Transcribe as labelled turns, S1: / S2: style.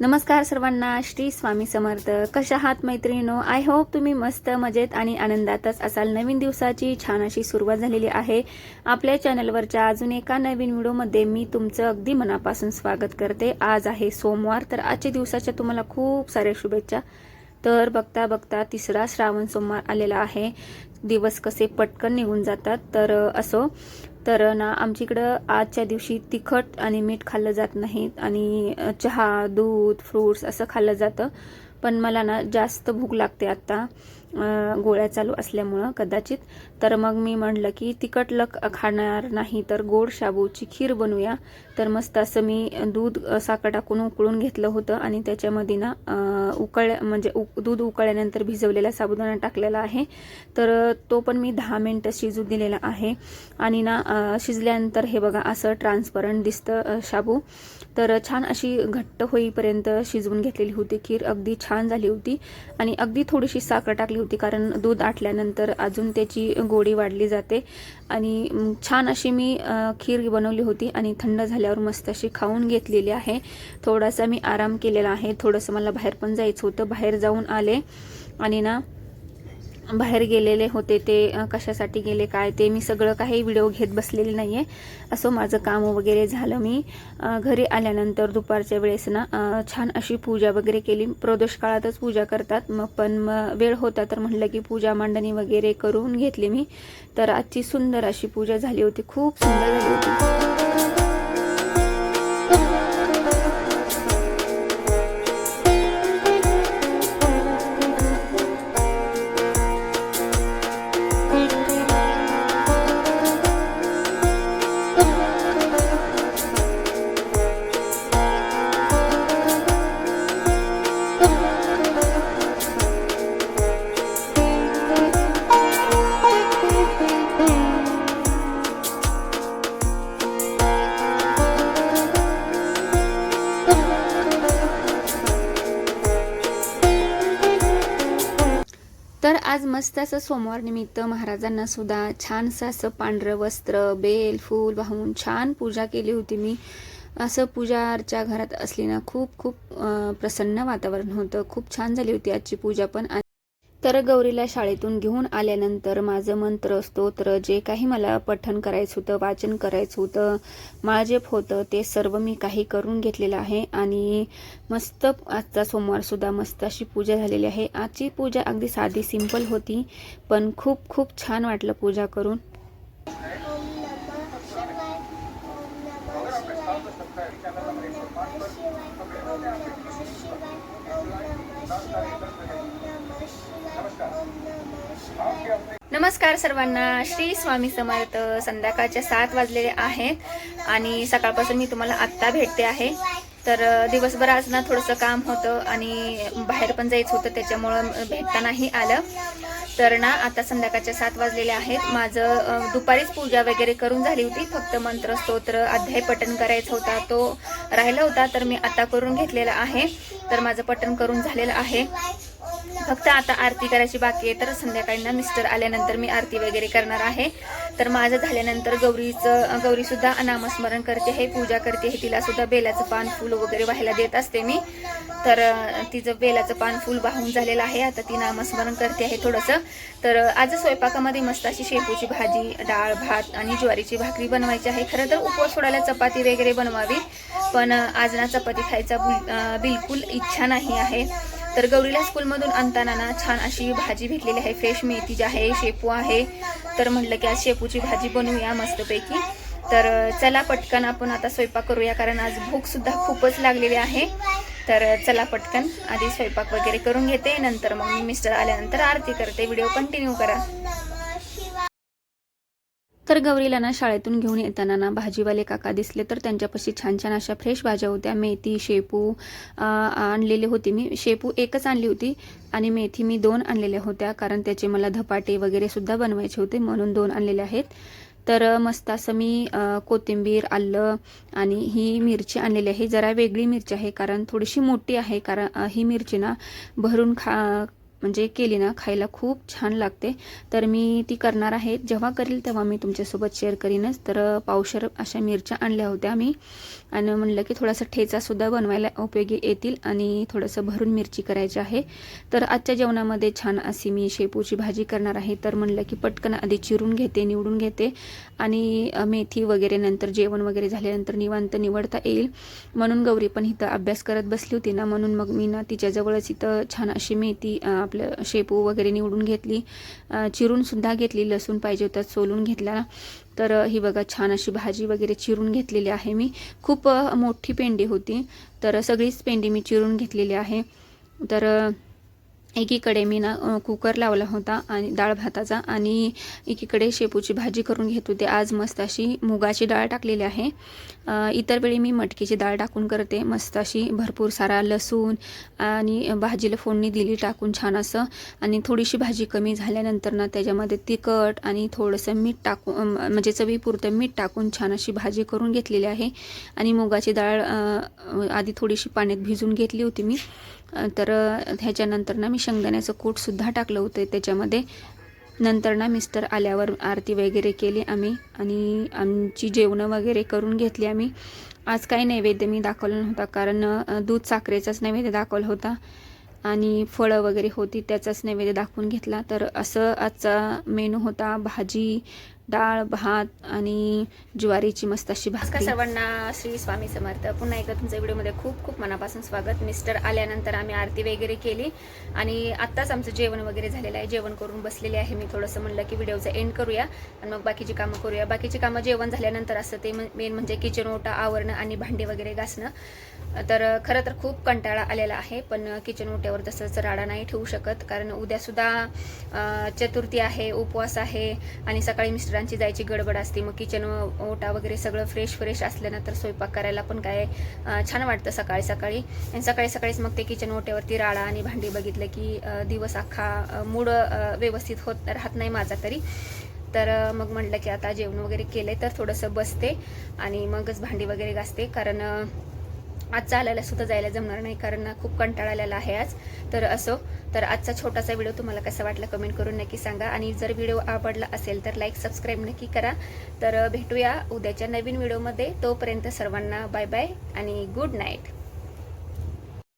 S1: नमस्कार सर्वांना श्री स्वामी समर्थ. कशा आहात मैत्रिणीनो? आय होप तुम्ही मस्त मजेत आणि आनंदातच असाल. नवीन दिवसाची छान अशी सुरुवात झालेली आहे. आपल्या चॅनलवरच्या अजून एका नवीन व्हिडिओमध्ये मी तुमचं अगदी मनापासून स्वागत करते. आज आहे सोमवार तर आजच्या दिवसाच्या तुम्हाला खूप साऱ्या शुभेच्छा. तर बघता बघता तिसरा श्रावण सोमवार आलेला आहे. दिवस कसे पटकन निघून जातात. तर असो. तर ना आमच्याकडं आजच्या दिवशी तिखट आणि मीठ खाल्लं जात नाहीत आणि चहा दूध फ्रूट्स असं खाल्लं जातं. पण मला ना जास्त भूक लागते आत्ता. गोळ्या चालू असल्यामुळं कदाचित तर मग मी म्हटलं की तिखट लक खाणार नाही तर गोड शाबूची खीर बनवूया. तर मस्त असं मी दूध साखर टाकून उकळून घेतलं होतं आणि त्याच्यामध्ये ना उकळ म्हणजे उक दूध उकळल्यानंतर भिजवलेला साबुदाणा टाकलेला आहे. तर तो पण मी दहा मिनटं शिजू दिलेला आहे. आणि ना शिजल्यानंतर हे बघा असं ट्रान्सपरंट दिसतं शाबू. तर छान अशी घट्ट होईपर्यंत शिजवून घेतलेली होती खीर. अगदी छान झाली होती. आणि अगदी थोडीशी साखर टाकली होती कारण दूध आटल्यानंतर अजून त्याची गोडी वाढली जाते. आणि छान अशी मी खीर बनवली होती आणि थंड झाल्यावर मस्त अशी खाऊन घेतलेली आहे. थोडासा मी आराम केलेला आहे. थोडंसं मला बाहेर पण जायचं होतं. बाहेर जाऊन आले आणि ना बाहेर गेलेले होते ते कशासाठी गेले काय ते मी सगळं काही व्हिडिओ घेत बसलेले नाही आहे असं माझं काम वगैरे झालं. मी घरी आल्यानंतर दुपारच्या वेळेस ना छान अशी पूजा वगैरे केली. प्रदोष काळातच पूजा करतात. मग पण मग वेळ होता तर म्हटलं की पूजा मांडणी वगैरे करून घेतली मी. तर आजची सुंदर अशी पूजा झाली होती. खूप सुंदर झाली होती. मस्त असं सोमवार निमित्त महाराजांना सुद्धा छानसं असं पांढरं वस्त्र बेल फूल वाहून छान पूजा केली होती मी. असं पूजा अर्चा घरात असली ना खूप खूप प्रसन्न वातावरण होतं. खूप छान झाली होती आजची पूजा पण. तर गौरीला शाळेतून घेऊन आल्यानंतर माझं मंत्र स्तोत्र जे काही मला पठण करायचं होतं वाचन करायचं होतं माळजेप होतं ते सर्व मी काही करून घेतलेलं आहे. आणि मस्त आजचा सोमवारसुद्धा मस्त अशी पूजा झालेली आहे. आजची पूजा अगदी साधी सिंपल होती पण खूप खूप छान वाटलं पूजा करून. नमस्कार सर्वांना श्री स्वामी समर्थ. संध्याकाळच्या सात वाजलेले आहेत आणि सकाळपासून मी तुम्हाला आत्ता भेटते आहे. तर दिवसभर आज ना थोडंसं काम होतं आणि बाहेर पण जायचं होतं त्याच्यामुळं भेटता नाही आलं. तर ना आता संध्याकाळच्या सात वाजलेले आहेत. माझं दुपारीच पूजा वगैरे करून झाली होती. फक्त मंत्र स्तोत्र अध्याय पठण करायचा होता तो राहिला होता. तर मी आता करून घेतलेला आहे. तर माझं पठण करून झालेलं आहे. फक्त आता आरती करायची बाकी आहे तर संध्याकाळी ना मिस्टर आल्यानंतर मी आरती वगैरे करणार आहे. तर माझं झाल्यानंतर गौरीचं गौरीसुद्धा नामस्मरण करते आहे पूजा करते आहे तिलासुद्धा बेलाचं पान फूल वगैरे व्हायला देत असते मी. तर तिचं बेलाचं पान फूल वाहून झालेलं आहे आता ती नामस्मरण करते आहे थोडंसं. तर आज स्वयंपाकामध्ये मस्त अशी शेपूची भाजी डाळ भात आणि ज्वारीची भाकरी बनवायची आहे. खरं तर उपवास सोडायला चपाती वगैरे बनवावी पण आज ना चपाती खायचा बिलकुल इच्छा नाही आहे. तर गौरीला स्कूलमधून आणताना ना छान अशी भाजी भेटलेली आहे. फ्रेश मेथी जी आहे शेपू आहे. तर म्हटलं की आज शेपूची भाजी बनवूया मस्तपैकी. तर चला पटकन आपण आता स्वयंपाक करूया कारण आज भूक सुद्धा खूपच लागलेली आहे. तर चला पटकन आधी स्वयंपाक वगैरे करून घेते. नंतर मग मी मिस्टर आल्यानंतर आरती करते. व्हिडिओ कंटिन्यू करा. तर गौरीला ना शाळेतून घेऊन येताना ना भाजीवाले काका दिसले तर त्यांच्यापाशी छान छान अशा फ्रेश भाज्या होत्या. मेथी शेपू आणलेले आणलेली होती मी. शेपू एकच आणली होती आणि मेथी मी दोन आणलेल्या होत्या कारण त्याचे मला धपाटे वगैरे सुद्धा बनवायचे होते म्हणून दोन आणलेले आहेत. तर मस्त असं मी कोथिंबीर आलं आणि ही मिरची आणलेली आहे. जरा वेगळी मिरची आहे कारण थोडीशी मोठी आहे कारण ही मिरची ना भरून खा म्हणजे केली ना खायला खूप छान लागते. तर मी ती करणार आहे. जेव्हा करेल तेव्हा मी तुमच्यासोबत शेअर करीनच. तर पावशर अशा मिरच्या आणल्या होत्या मी. आणि म्हणलं की थोडासा ठेचासुद्धा बनवायला उपयोगी येतील आणि थोडंसं भरून मिरची करायची आहे. तर आजच्या जेवणामध्ये छान अशी मी शेपूची भाजी करणार आहे. तर म्हणलं की पटकन आधी चिरून घेते निवडून घेते. आणि मेथी वगैरे नंतर जेवण वगैरे झाल्यानंतर निवांत निवडता येईल. म्हणून गौरी पण इथं अभ्यास करत बसली होती ना म्हणून मग मी ना तिच्याजवळच इथं छान अशी मेथी आपलं शेपू वगैरे निवडून घेतली. चिरूनसुद्धा घेतली. लसूण पाहिजे होता सोलून घेतला. तर ही बघा छान अशी भाजी वगैरे चिरून घेतलेली आहे मी. खूप मोठी पेंडी होती. तर सगळीच पेंडी मी चिरून घेतलेली आहे. तर एकीकडे मी ना कुकर लावला होता आणि डाळ भाताचा आणि एकीकडे शेपूची भाजी करून घेत होते. आज मस्त अशी मुगाची डाळ टाकलेली आहे. इतर वेळी मी मटकीची डाळ टाकून करते. मस्त अशी भरपूर सारा लसूण आणि भाजीला फोडणी दिली टाकून छान असं. आणि थोडीशी भाजी कमी झाल्यानंतर ना त्याच्यामध्ये तिखट आणि थोडंसं मीठ टाकून म्हणजे चवीपुरतं मीठ टाकून छान अशी भाजी करून घेतलेली आहे. आणि मुगाची डाळ आधी थोडीशी पाण्यात भिजून घेतली होती मी. तर ह्याच्यानंतर ना मी शेंगदाण्याचं कूटसुद्धा टाकलं होतं त्याच्यामध्ये. नंतर ना मिस्टर आल्यावर आरती वगैरे केली आम्ही आणि आमची जेवणं वगैरे करून घेतली आम्ही. आज काही नैवेद्य मी दाखवलं नव्हता कारण दूध साखरेचाच नैवेद्य दाखवला होता आणि फळं वगैरे होती त्याचाच नैवेद्य दाखवून घेतला. तर असं आजचा मेनू होता भाजी डाळ भात आणि ज्वारीची मस्त अशी भाकर. सर्वांना श्री स्वामी समर्थ. पुन्हा एकदा तुमच्या व्हिडिओमध्ये खूप खूप मनापासून स्वागत. मिस्टर आल्यानंतर आम्ही आरती वगैरे केली आणि आत्ताच आमचं जेवण वगैरे झालेलं आहे. जेवण करून बसलेले आहे. मी थोडंसं म्हणलं की व्हिडिओचं एंड करूया आणि मग बाकीची कामं करूया. बाकीची कामं जेवण झाल्यानंतर असं ते मेन म्हणजे किचन ओटा आवरणं आणि भांडी वगैरे घासणं. तर खरं तर खूप कंटाळा आलेला आहे पण किचन ओट्यावर तसंच राडा नाही ठेवू शकत. कारण उद्यासुद्धा चतुर्थी आहे उपवास आहे आणि सकाळी मिस्टर मिस्टरांची जायची गडबड असते मग किचन ओटा वगैरे सगळं फ्रेश फ्रेश असलं ना तर स्वयंपाक करायला पण काय छान वाटतं सकाळी सकाळी. आणि सकाळी सकाळीच मग ते किचन ओट्यावरती राळा आणि भांडी बघितलं की दिवस अख्खा मूड व्यवस्थित होत राहत नाही माझा तरी. तर मग म्हटलं की आता जेवण वगैरे केले तर थोडंसं बसते आणि मगच भांडी वगैरे घासते कारण आज चालायला सुद्धा जायला जमणार नाही कारण खूप कंटाळा आलेला आहे आज. तर असो तर आजचा छोटासा व्हिडिओ तुम्हाला कसा वाटला कमेंट करून नक्की सांगा. आणि जर व्हिडिओ आवडला असेल तर लाईक सबस्क्राईब नक्की करा. तर भेटूया उद्याच्या नवीन व्हिडिओमध्ये. तोपर्यंत सर्वांना बाय बाय आणि गुड नाईट.